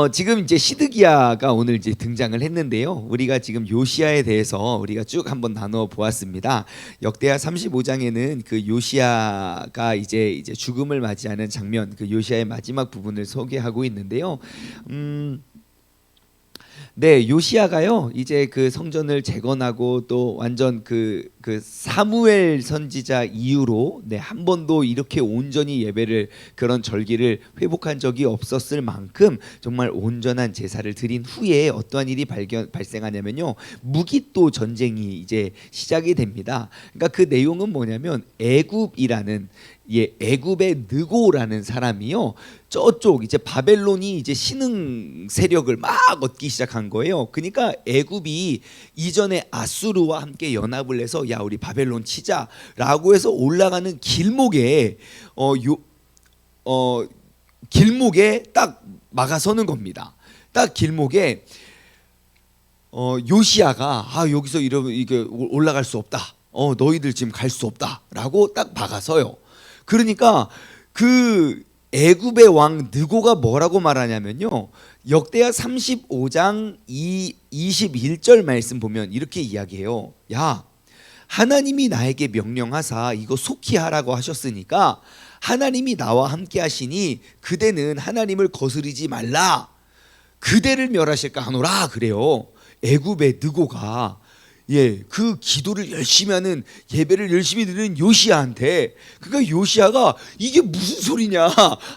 어, 지금 이제 시드기야가 오늘 이제 등장을 했는데요. 우리가 지금 요시아에 대해서 우리가 쭉 한번 나누어 보았습니다. 역대하 35장에는 그 요시아가 이제 이제 죽음을 맞이하는 장면, 그 요시아의 마지막 부분을 소개하고 있는데요. 음. 네, 요시아가요. 이제 그 성전을 재건하고 또 완전 그, 그 사무엘 선지자 이후로 네, 한 번도 이렇게 온전히 예배를 그런 절기를 회복한 적이 없었을 만큼 정말 온전한 제사를 드린 후에 어떠한 일이 발견 발생하냐면요. 무기또 전쟁이 이제 시작이 됩니다. 그러니까 그 내용은 뭐냐면 애굽이라는 예, 애굽의 느고라는 사람이요. 저쪽 이제 바벨론이 이제 신흥 세력을 막 얻기 시작한 거예요. 그러니까 애굽이 이전에 아수르와 함께 연합을 해서 야 우리 바벨론 치자라고 해서 올라가는 길목에 어 요 어 길목에 딱 막아서는 겁니다. 딱 길목에 어 요시아가 아 여기서 이러면 이게 올라갈 수 없다. 어 너희들 지금 갈 수 없다라고 딱 막아서요. 그러니까 그 애굽의 왕 느고가 뭐라고 말하냐면요. 역대하 35장 2, 21절 말씀 보면 이렇게 이야기해요. 야, 하나님이 나에게 명령하사 이거 속히 하라고 하셨으니까 하나님이 나와 함께 하시니 그대는 하나님을 거스르지 말라. 그대를 멸하실까 하노라 그래요. 애굽의 느고가 예, 그 기도를 열심히 하는 예배를 열심히 드리는 요시아한테 그러니까 요시아가 이게 무슨 소리냐?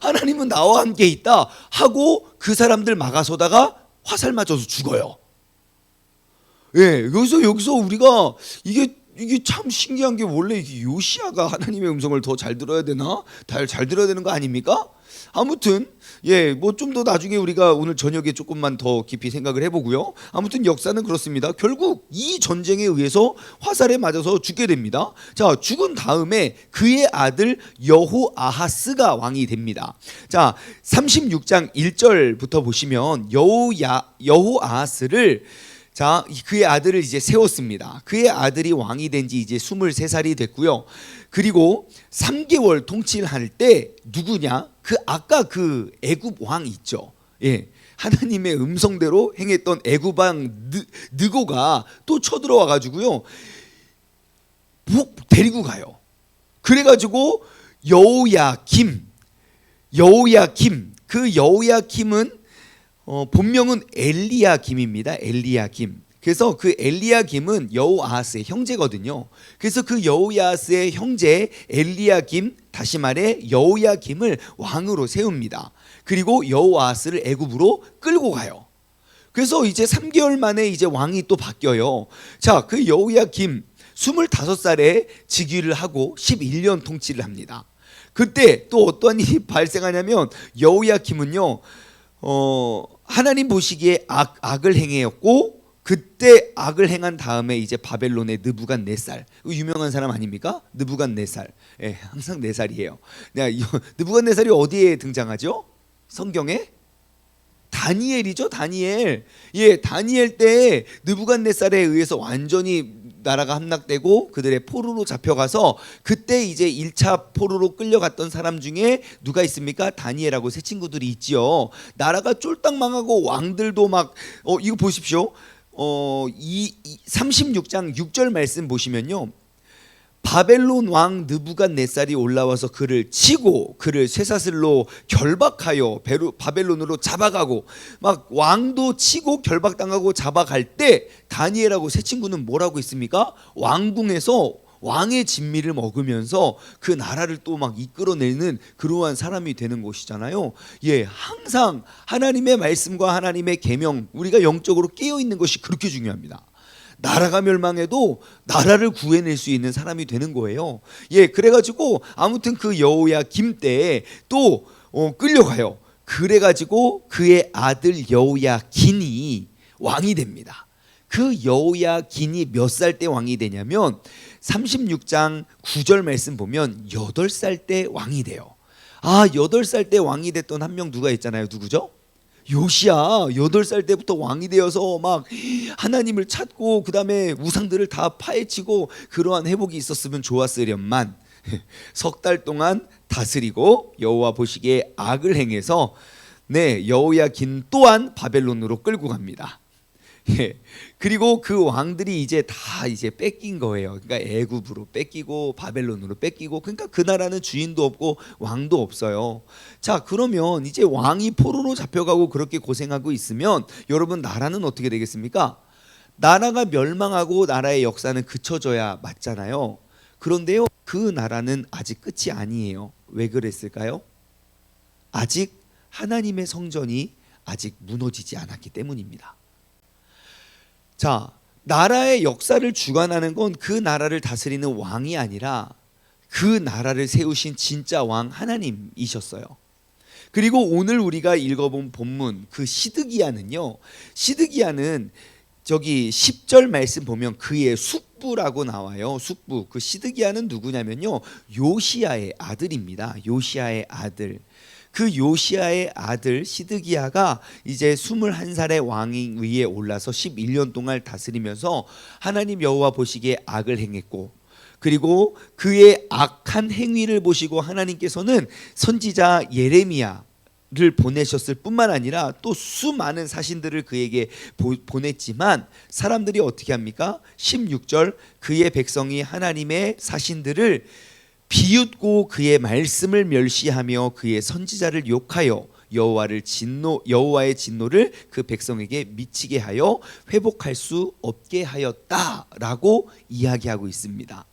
하나님은 나와 함께 있다 하고 그 사람들 막아서다가 화살 맞아서 죽어요. 예, 여기서 여기서 우리가 이게 이게 참 신기한 게 원래 요시아가 하나님의 음성을 더 잘 들어야 되나? 잘 잘 들어야 되는 거 아닙니까? 아무튼 예, 뭐 좀 더 나중에 우리가 오늘 저녁에 조금만 더 깊이 생각을 해보고요. 아무튼 역사는 그렇습니다. 결국 이 전쟁에 의해서 화살에 맞아서 죽게 됩니다. 자, 죽은 다음에 그의 아들 여호아하스가 왕이 됩니다. 자, 36장 1절부터 보시면 여호야 여호아하스를 자, 그의 아들을 이제 세웠습니다. 그의 아들이 왕이 된 지 이제 23살이 됐고요. 그리고 3개월 통치를 할 때 누구냐? 그 아까 그 애굽 왕 있죠. 예. 하나님의 음성대로 행했던 애굽 왕 느, 느고가 또 쳐들어와 가지고요. 목 데리고 가요. 그래 가지고 여호야김 여호야김 그 여호야김은 어, 본명은 엘리야김입니다. 엘리야김. 그래서 그 엘리야김은 여호아하스의 형제거든요. 그래서 그 여호야스의 형제 엘리야김 다시 말해 여호야김을 왕으로 세웁니다. 그리고 여호아하스를 애굽으로 끌고 가요. 그래서 이제 3개월 만에 이제 왕이 또 바뀌어요. 자, 그 여호야김 25살에 즉위를 하고 11년 통치를 합니다. 그때 또 어떠한 일이 발생하냐면 여호야김은요. 어, 하나님 보시기에 악, 악을 행했고 그때 악을 행한 다음에 이제 바벨론의 느부갓네살 유명한 사람 아닙니까? 느부갓네살. 예, 항상 네 살이에요. 느부갓네살이 어디에 등장하죠? 성경에 다니엘이죠, 다니엘. 예, 다니엘 때 느부갓네살에 의해서 완전히 나라가 함락되고 그들의 포로로 잡혀가서 그때 이제 1차 포로로 끌려갔던 사람 중에 누가 있습니까? 다니엘하고 세 친구들이 있지요. 나라가 쫄딱 망하고 왕들도 막 어 이거 보십시오. 어이 36장 6절 말씀 보시면요. 바벨론 왕 느부갓네살이 올라와서 그를 치고 그를 쇠사슬로 결박하여 베루, 바벨론으로 잡아가고 막 왕도 치고 결박당하고 잡아갈 때 다니엘하고 세 친구는 뭐라고 있습니까? 왕궁에서 왕의 진미를 먹으면서 그 나라를 또 막 이끌어내는 그러한 사람이 되는 것이잖아요. 예, 항상 하나님의 말씀과 하나님의 계명 우리가 영적으로 깨어 있는 것이 그렇게 중요합니다. 나라가 멸망해도 나라를 구해낼 수 있는 사람이 되는 거예요. 예, 그래가지고 아무튼 그 여호야 김때 또 어, 끌려가요. 그래가지고 그의 아들 여호야 긴이 왕이 됩니다. 그 여호야 긴이 몇 살 때 왕이 되냐면 36장 9절 말씀 보면 8살 때 왕이 돼요. 아, 8살 때 왕이 됐던 한 명 누가 있잖아요. 누구죠? 요시야 여덟 살 때부터 왕이 되어서 막 하나님을 찾고 그다음에 우상들을 다 파헤치고 그러한 회복이 있었으면 좋았으련만 석 달 동안 다스리고 여호와 보시기에 악을 행해서 네, 여호야긴 또한 바벨론으로 끌고 갑니다. 예. 그리고 그 왕들이 이제 다 이제 뺏긴 거예요. 그러니까 애굽으로 뺏기고 바벨론으로 뺏기고 그러니까 그 나라는 주인도 없고 왕도 없어요. 자, 그러면 이제 왕이 포로로 잡혀가고 그렇게 고생하고 있으면 여러분 나라는 어떻게 되겠습니까? 나라가 멸망하고 나라의 역사는 그쳐져야 맞잖아요. 그런데요. 그 나라는 아직 끝이 아니에요. 왜 그랬을까요? 아직 하나님의 성전이 아직 무너지지 않았기 때문입니다. 자, 나라의 역사를 주관하는 건 그 나라를 다스리는 왕이 아니라 그 나라를 세우신 진짜 왕 하나님이셨어요. 그리고 오늘 우리가 읽어본 본문 그 시드기야는요. 시드기야는 저기 10절 말씀 보면 그의 숙부라고 나와요. 숙부. 그 시드기야는 누구냐면요. 요시야의 아들입니다. 요시야의 아들. 그 요시야의 아들 시드기야가 이제 21살의 왕위 위에 올라서 11년 동안 다스리면서 하나님 여호와 보시기에 악을 행했고 그리고 그의 악한 행위를 보시고 하나님께서는 선지자 예레미야 를 보내셨을 뿐만 아니라 또 수많은 사신들을 그에게 보, 보냈지만 사람들이 어떻게 합니까? 16절 그의 백성이 하나님의 사신들을 비웃고 그의 말씀을 멸시하며 그의 선지자를 욕하여 여호와를 진노 여호와의 진노를 그 백성에게 미치게 하여 회복할 수 없게 하였다라고 이야기하고 있습니다.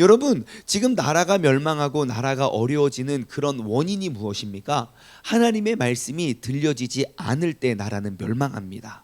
여러분, 지금 나라가 멸망하고 나라가 어려워지는 그런 원인이 무엇입니까? 하나님의 말씀이 들려지지 않을 때 나라는 멸망합니다.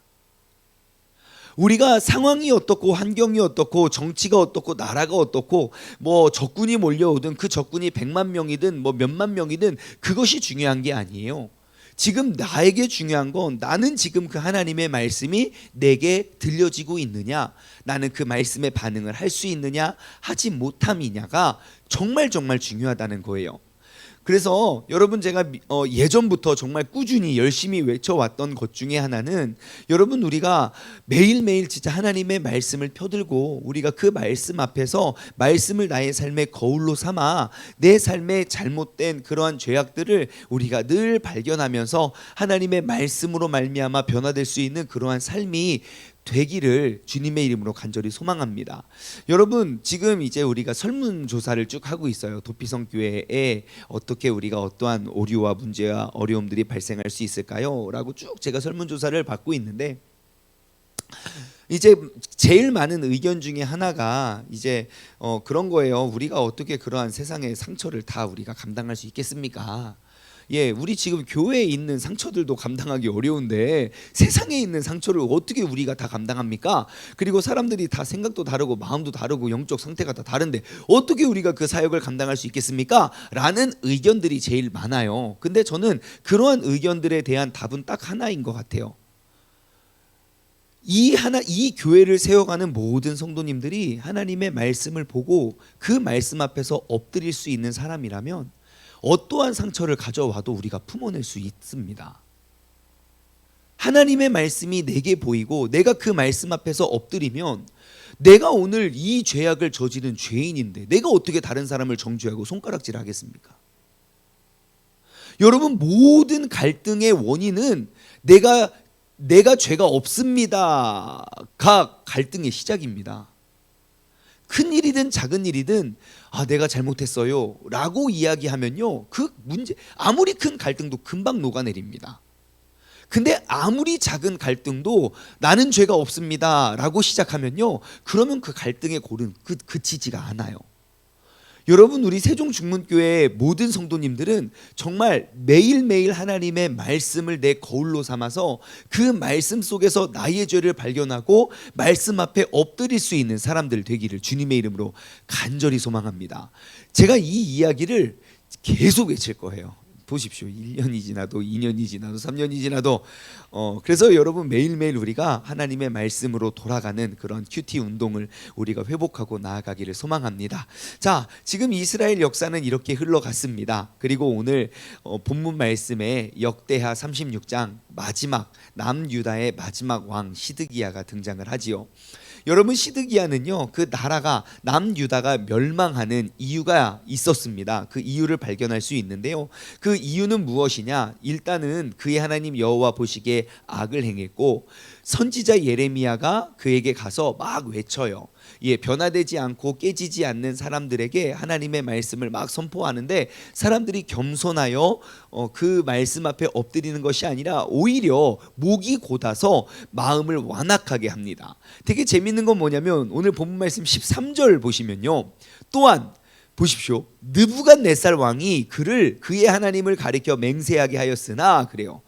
우리가 상황이 어떻고 환경이 어떻고 정치가 어떻고 나라가 어떻고 뭐 적군이 몰려오든 그 적군이 100만 명이든 뭐 몇만 명이든 그것이 중요한 게 아니에요. 지금 나에게 중요한 건 나는 지금 그 하나님의 말씀이 내게 들려지고 있느냐, 나는 그 말씀에 반응을 할 수 있느냐, 하지 못함이냐가 정말 정말 중요하다는 거예요. 그래서 여러분 제가 미- 어, 예전부터 정말 꾸준히 열심히 외쳐왔던 것 중에 하나는 여러분 우리가 매일매일 진짜 하나님의 말씀을 펴들고 우리가 그 말씀 앞에서 말씀을 나의 삶의 거울로 삼아 내 삶의 잘못된 그러한 죄악들을 우리가 늘 발견하면서 하나님의 말씀으로 말미암아 변화될 수 있는 그러한 삶이 되기를 주님의 이름으로 간절히 소망합니다. 여러분 지금 이제 우리가 설문 조사를 쭉 하고 있어요. 도피성 교회에 어떻게 우리가 어떠한 오류와 문제와 어려움들이 발생할 수 있을까요?라고 쭉 제가 설문 조사를 받고 있는데 이제 제일 많은 의견 중에 하나가 이제 어 그런 거예요. 우리가 어떻게 그러한 세상의 상처를 다 우리가 감당할 수 있겠습니까? 예, 우리 지금 교회에 있는 상처들도 감당하기 어려운데 세상에 있는 상처를 어떻게 우리가 다 감당합니까? 그리고 사람들이 다 생각도 다르고 마음도 다르고 영적 상태가 다 다른데 어떻게 우리가 그 사역을 감당할 수 있겠습니까? 라는 의견들이 제일 많아요. 근데 저는 그러한 의견들에 대한 답은 딱 하나인 것 같아요. 이 하나 이 교회를 세워가는 모든 성도님들이 하나님의 말씀을 보고 그 말씀 앞에서 엎드릴 수 있는 사람이라면 어떠한 상처를 가져와도 우리가 품어낼 수 있습니다. 하나님의 말씀이 내게 보이고 내가 그 말씀 앞에서 엎드리면 내가 오늘 이 죄악을 저지른 죄인인데 내가 어떻게 다른 사람을 정죄하고 손가락질 하겠습니까? 여러분 모든 갈등의 원인은 내가 내가 죄가 없습니다가 갈등의 시작입니다. 큰 일이든 작은 일이든 아 내가 잘못했어요라고 이야기하면요 그 문제 아무리 큰 갈등도 금방 녹아내립니다. 근데 아무리 작은 갈등도 나는 죄가 없습니다라고 시작하면요 그러면 그 갈등의 골은 그, 그치지가 않아요. 여러분 우리 세종중문교회 모든 성도님들은 정말 매일매일 하나님의 말씀을 내 거울로 삼아서 그 말씀 속에서 나의 죄를 발견하고 말씀 앞에 엎드릴 수 있는 사람들 되기를 주님의 이름으로 간절히 소망합니다. 제가 이 이야기를 계속 외칠 거예요. 보십시오. 1년이 지나도 2년이 지나도 3년이 지나도 어 그래서 여러분 매일매일 우리가 하나님의 말씀으로 돌아가는 그런 큐티 운동을 우리가 회복하고 나아가기를 소망합니다. 자, 지금 이스라엘 역사는 이렇게 흘러갔습니다. 그리고 오늘 어, 본문 말씀에 역대하 36장 마지막 남유다의 마지막 왕 시드기야가 등장을 하지요. 여러분 시드기야는요 그 나라가 남유다가 멸망하는 이유가 있었습니다. 그 이유를 발견할 수 있는데요. 그 이유는 무엇이냐? 일단은 그의 하나님 여호와 보시기에 악을 행했고 선지자 예레미야가 그에게 가서 막 외쳐요. 예, 변화되지 않고 깨지지 않는 사람들에게 하나님의 말씀을 막 선포하는데 사람들이 겸손하여 어, 그 말씀 앞에 엎드리는 것이 아니라 오히려 목이 곧아서 마음을 완악하게 합니다. 되게 재밌는 건 뭐냐면 오늘 본문 말씀 13절 보시면요. 또한 보십시오. 느부갓네살 왕이 그를 그의 하나님을 가리켜 맹세하게 하였으나 그래요.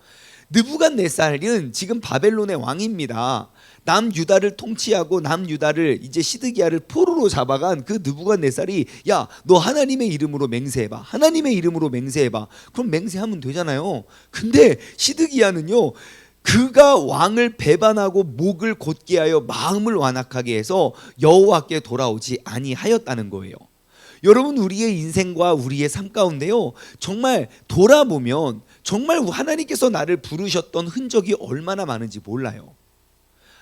느부갓네살은 지금 바벨론의 왕입니다. 남 유다를 통치하고 남 유다를 이제 시드기야를 포로로 잡아간 그 느부갓네살이 야 너 하나님의 이름으로 맹세해봐 하나님의 이름으로 맹세해봐 그럼 맹세하면 되잖아요 근데 시드기야는요 그가 왕을 배반하고 목을 곧게 하여 마음을 완악하게 해서 여호와께 돌아오지 아니하였다는 거예요 여러분 우리의 인생과 우리의 삶 가운데요 정말 돌아보면 정말 하나님께서 나를 부르셨던 흔적이 얼마나 많은지 몰라요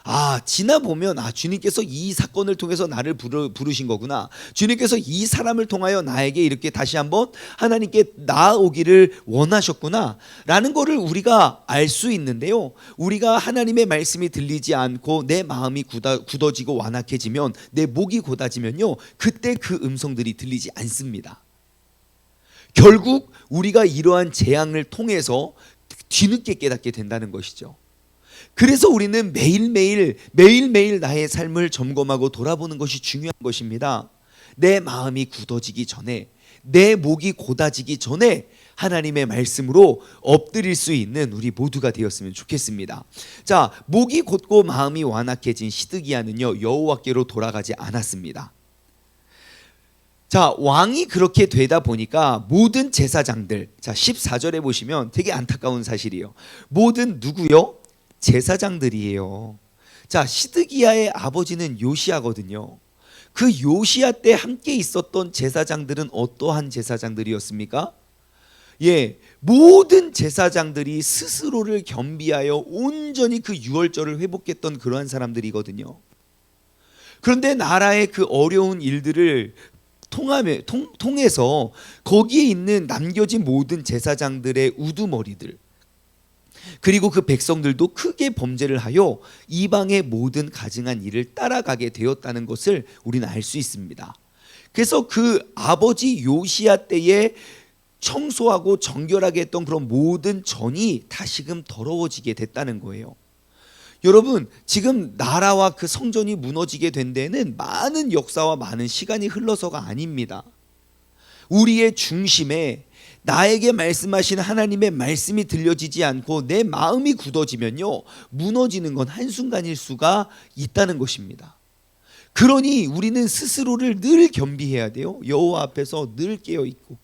아 지나 보면 아 주님께서 이 사건을 통해서 나를 부르, 부르신 거구나. 주님께서 이 사람을 통하여 나에게 이렇게 다시 한번 하나님께 나아오기를 원하셨구나. 라는 거를 우리가 알 수 있는데요. 우리가 하나님의 말씀이 들리지 않고 내 마음이 굳어, 굳어지고 완악해지면 내 목이 곧아지면요. 그때 그 음성들이 들리지 않습니다. 결국 우리가 이러한 재앙을 통해서 뒤늦게 깨닫게 된다는 것이죠 그래서 우리는 매일매일 매일매일 나의 삶을 점검하고 돌아보는 것이 중요한 것입니다. 내 마음이 굳어지기 전에 내 목이 곧아지기 전에 하나님의 말씀으로 엎드릴 수 있는 우리 모두가 되었으면 좋겠습니다. 자, 목이 곧고 마음이 완악해진 시드기야는요 여호와께로 돌아가지 않았습니다. 자, 왕이 그렇게 되다 보니까 모든 제사장들, 자 14절에 보시면 되게 안타까운 사실이에요. 모든 누구요? 제사장들이에요. 자, 시드기야의 아버지는 요시아거든요. 그 요시아 때 함께 있었던 제사장들은 어떠한 제사장들이었습니까? 예, 모든 제사장들이 스스로를 겸비하여 온전히 그 유월절을 회복했던 그러한 사람들이거든요. 그런데 나라의 그 어려운 일들을 통함에, 통, 통해서 거기에 있는 남겨진 모든 제사장들의 우두머리들 그리고 그 백성들도 크게 범죄를 하여 이방의 모든 가증한 일을 따라가게 되었다는 것을 우리는 알 수 있습니다. 그래서 그 아버지 요시아 때에 청소하고 정결하게 했던 그런 모든 전이 다시금 더러워지게 됐다는 거예요. 여러분, 지금 나라와 그 성전이 무너지게 된 데는 많은 역사와 많은 시간이 흘러서가 아닙니다. 우리의 중심에 나에게 말씀하신 하나님의 말씀이 들려지지 않고 내 마음이 굳어지면요 무너지는 건 한순간일 수가 있다는 것입니다. 그러니 우리는 스스로를 늘 겸비해야 돼요. 여호와 앞에서 늘 깨어 있고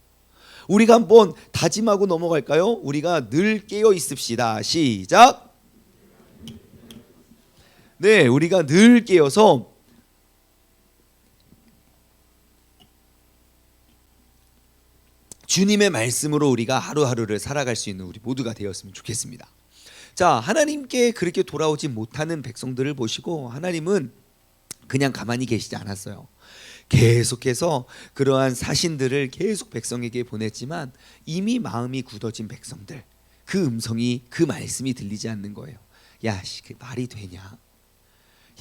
우리가 한번 다짐하고 넘어갈까요? 우리가 늘 깨어 있읍시다. 시작. 네, 우리가 늘 깨어서 주님의 말씀으로 우리가 하루하루를 살아갈 수 있는 우리 모두가 되었으면 좋겠습니다. 자, 하나님께 그렇게 돌아오지 못하는 백성들을 보시고 하나님은 그냥 가만히 계시지 않았어요. 계속해서 그러한 사신들을 계속 백성에게 보냈지만 이미 마음이 굳어진 백성들 그 음성이 그 말씀이 들리지 않는 거예요. 야, 씨, 그 말이 되냐?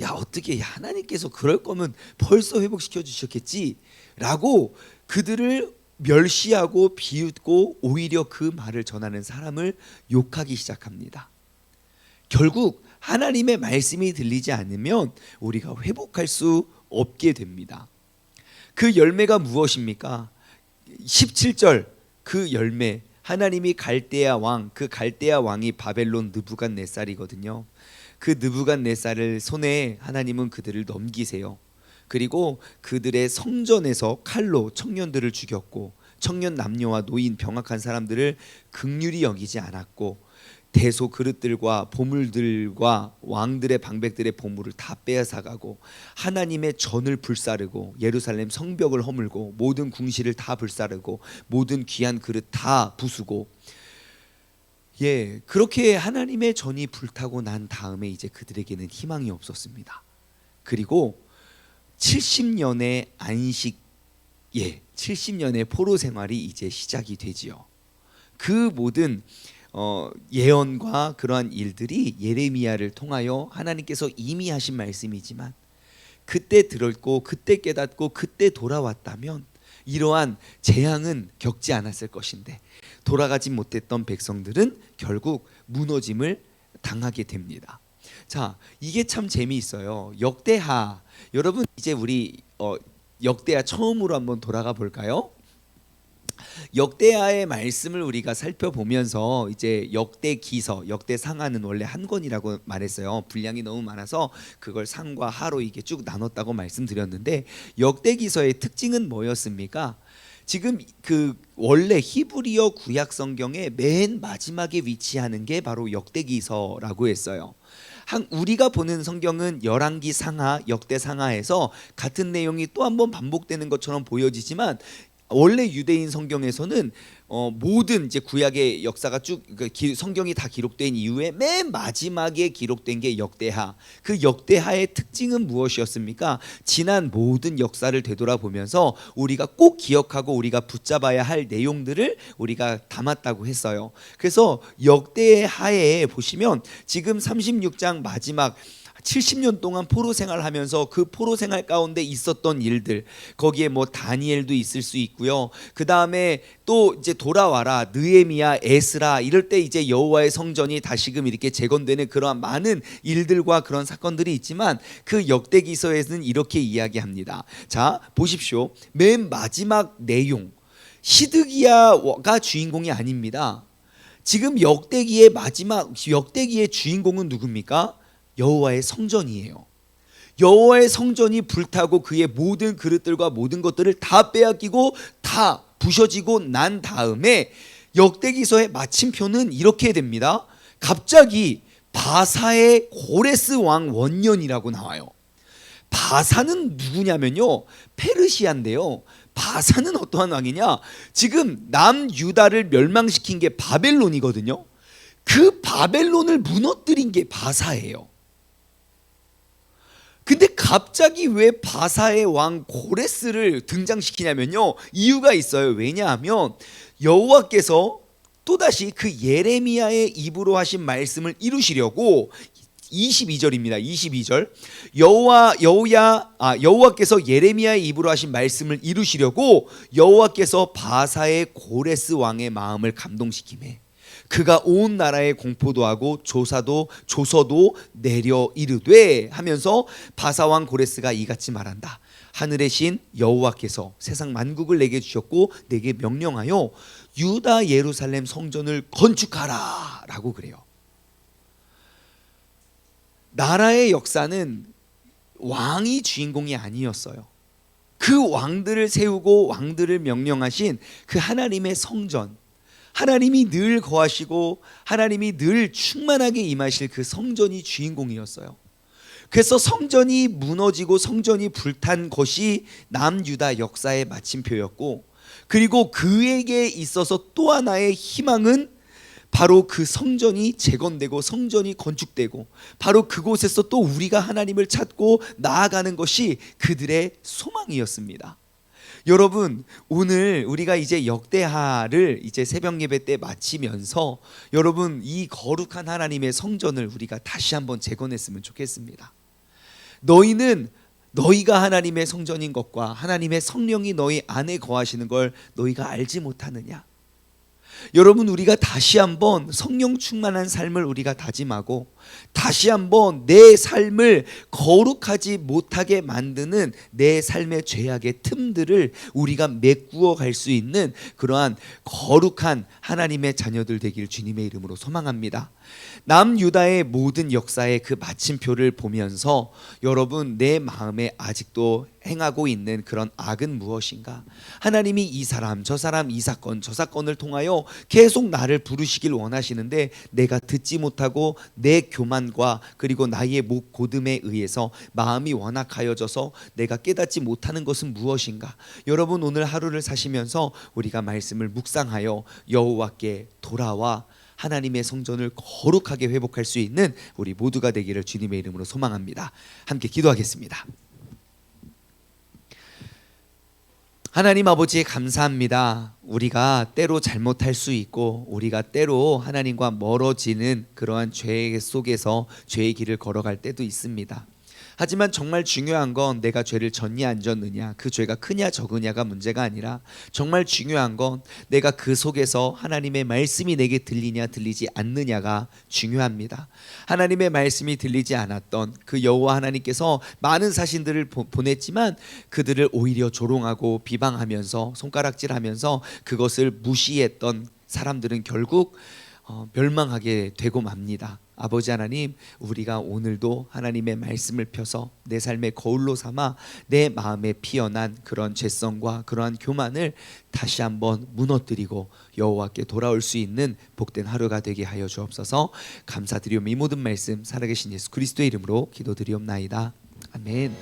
야, 어떻게 야, 하나님께서 그럴 거면 벌써 회복시켜 주셨겠지라고 그들을 멸시하고 비웃고 오히려 그 말을 전하는 사람을 욕하기 시작합니다. 결국 하나님의 말씀이 들리지 않으면 우리가 회복할 수 없게 됩니다. 그 열매가 무엇입니까? 17절 그 열매 하나님이 갈대아 왕 그 갈대아 왕이 바벨론 느부갓네살이거든요. 그 느부갓네살을 손에 하나님은 그들을 넘기세요. 그리고 그들의 성전에서 칼로 청년들을 죽였고 청년 남녀와 노인 병학한 사람들을 극률이 여기지 않았고 대소 그릇들과 보물들과 왕들의 방백들의 보물을 다 빼앗아 가고 하나님의 전을 불사르고 예루살렘 성벽을 허물고 모든 궁시를 다 불사르고 모든 귀한 그릇 다 부수고 예 그렇게 하나님의 전이 불타고 난 다음에 이제 그들에게는 희망이 없었습니다. 그리고 70년의 안식 예, 70년의 포로 생활이 이제 시작이 되지요. 그 모든 어, 예언과 그러한 일들이 예레미야를 통하여 하나님께서 이미 하신 말씀이지만 그때 들었고 그때 깨닫고 그때 돌아왔다면 이러한 재앙은 겪지 않았을 것인데 돌아가지 못했던 백성들은 결국 무너짐을 당하게 됩니다. 자, 이게 참 재미있어요. 역대하 여러분 이제 우리 어, 역대하 처음으로 한번 돌아가 볼까요? 역대하의 말씀을 우리가 살펴보면서 이제 역대 기서, 역대 상하는 원래 한 권이라고 말했어요. 분량이 너무 많아서 그걸 상과 하로 이게 쭉 나눴다고 말씀드렸는데 역대 기서의 특징은 뭐였습니까? 지금 그 원래 히브리어 구약 성경의 맨 마지막에 위치하는 게 바로 역대기서라고 했어요. 한 우리가 보는 성경은 열왕기 상하, 역대 상하에서 같은 내용이 또 한 번 반복되는 것처럼 보여지지만 원래 유대인 성경에서는 어, 모든 이제 구약의 역사가 쭉그 기- 성경이 다 기록된 이후에 맨 마지막에 기록된 게 역대하. 그 역대하의 특징은 무엇이었습니까? 지난 모든 역사를 되돌아보면서 우리가 꼭 기억하고 우리가 붙잡아야 할 내용들을 우리가 담았다고 했어요. 그래서 역대하에 보시면 지금 36장 마지막 70년 동안 포로 생활하면서 그 포로 생활 가운데 있었던 일들 거기에 뭐 다니엘도 있을 수 있고요. 그 다음에 또 이제 돌아와라 느에미야 에스라 이럴 때 이제 여호와의 성전이 다시금 이렇게 재건되는 그러한 많은 일들과 그런 사건들이 있지만 그 역대기서에서는 이렇게 이야기합니다. 자 보십시오. 맨 마지막 내용 시드기야가 주인공이 아닙니다. 지금 역대기의 마지막 역대기의 주인공은 누굽니까? 여호와의 성전이에요. 여호와의 성전이 불타고 그의 모든 그릇들과 모든 것들을 다 빼앗기고 다 부셔지고 난 다음에 역대기서의 마침표는 이렇게 됩니다. 갑자기 바사의 고레스 왕 원년이라고 나와요. 바사는 누구냐면요. 페르시아인데요. 바사는 어떠한 왕이냐? 지금 남유다를 멸망시킨 게 바벨론이거든요. 그 바벨론을 무너뜨린 게 바사예요. 갑자기 왜 바사의 왕 고레스를 등장시키냐면요. 이유가 있어요. 왜냐하면 여호와께서 또다시 그 예레미야의 입으로 하신 말씀을 이루시려고 22절입니다. 22절. 여호와 여호야 아 여호와께서 예레미야의 입으로 하신 말씀을 이루시려고 여호와께서 바사의 고레스 왕의 마음을 감동시키매 그가 온 나라에 공포도 하고 조사도 조서도 내려 이르되 하면서 바사 왕 고레스가 이같이 말한다. 하늘의 신 여호와께서 세상 만국을 내게 주셨고 내게 명령하여 유다 예루살렘 성전을 건축하라라고 그래요. 나라의 역사는 왕이 주인공이 아니었어요. 그 왕들을 세우고 왕들을 명령하신 그 하나님의 성전 하나님이 늘 거하시고 하나님이 늘 충만하게 임하실 그 성전이 주인공이었어요. 그래서 성전이 무너지고 성전이 불탄 것이 남유다 역사의 마침표였고 그리고 그에게 있어서 또 하나의 희망은 바로 그 성전이 재건되고 성전이 건축되고 바로 그곳에서 또 우리가 하나님을 찾고 나아가는 것이 그들의 소망이었습니다. 여러분 오늘 우리가 이제 역대하를 이제 새벽 예배 때 마치면서 여러분 이 거룩한 하나님의 성전을 우리가 다시 한번 재건했으면 좋겠습니다. 너희는 너희가 하나님의 성전인 것과 하나님의 성령이 너희 안에 거하시는 걸 너희가 알지 못하느냐? 여러분 우리가 다시 한번 성령 충만한 삶을 우리가 다짐하고 다시 한번 내 삶을 거룩하지 못하게 만드는 내 삶의 죄악의 틈들을 우리가 메꾸어 갈 수 있는 그러한 거룩한 하나님의 자녀들 되길 주님의 이름으로 소망합니다. 남유다의 모든 역사의 그 마침표를 보면서 여러분 내 마음에 아직도 행하고 있는 그런 악은 무엇인가? 하나님이 이 사람, 저 사람, 이 사건, 저 사건을 통하여 계속 나를 부르시길 원하시는데 내가 듣지 못하고 내 교만과 그리고 나의 목 고듬에 의해서 마음이 완악하여져서 내가 깨닫지 못하는 것은 무엇인가? 여러분 오늘 하루를 사시면서 우리가 말씀을 묵상하여 여호와께 돌아와 하나님의 성전을 거룩하게 회복할 수 있는 우리 모두가 되기를 주님의 이름으로 소망합니다. 함께 기도하겠습니다. 하나님 아버지 감사합니다. 우리가 때로 잘못할 수 있고 우리가 때로 하나님과 멀어지는 그러한 죄 속에서 죄의 길을 걸어갈 때도 있습니다. 하지만 정말 중요한 건 내가 죄를 졌냐 안 졌느냐 그 죄가 크냐 적으냐가 문제가 아니라 정말 중요한 건 내가 그 속에서 하나님의 말씀이 내게 들리냐 들리지 않느냐가 중요합니다. 하나님의 말씀이 들리지 않았던 그 여호와 하나님께서 많은 사신들을 보, 보냈지만 그들을 오히려 조롱하고 비방하면서 손가락질하면서 그것을 무시했던 사람들은 결국 어, 멸망하게 되고 맙니다. 아버지 하나님, 우리가 오늘도 하나님의 말씀을 펴서 내 삶의 거울로 삼아 내 마음에 피어난 그런 죄성과 그러한 교만을 다시 한번 무너뜨리고 여호와께 돌아올 수 있는 복된 하루가 되게 하여 주옵소서. 감사드리오며 이 모든 말씀 살아계신 예수 그리스도의 이름으로 기도드리옵나이다. 아멘.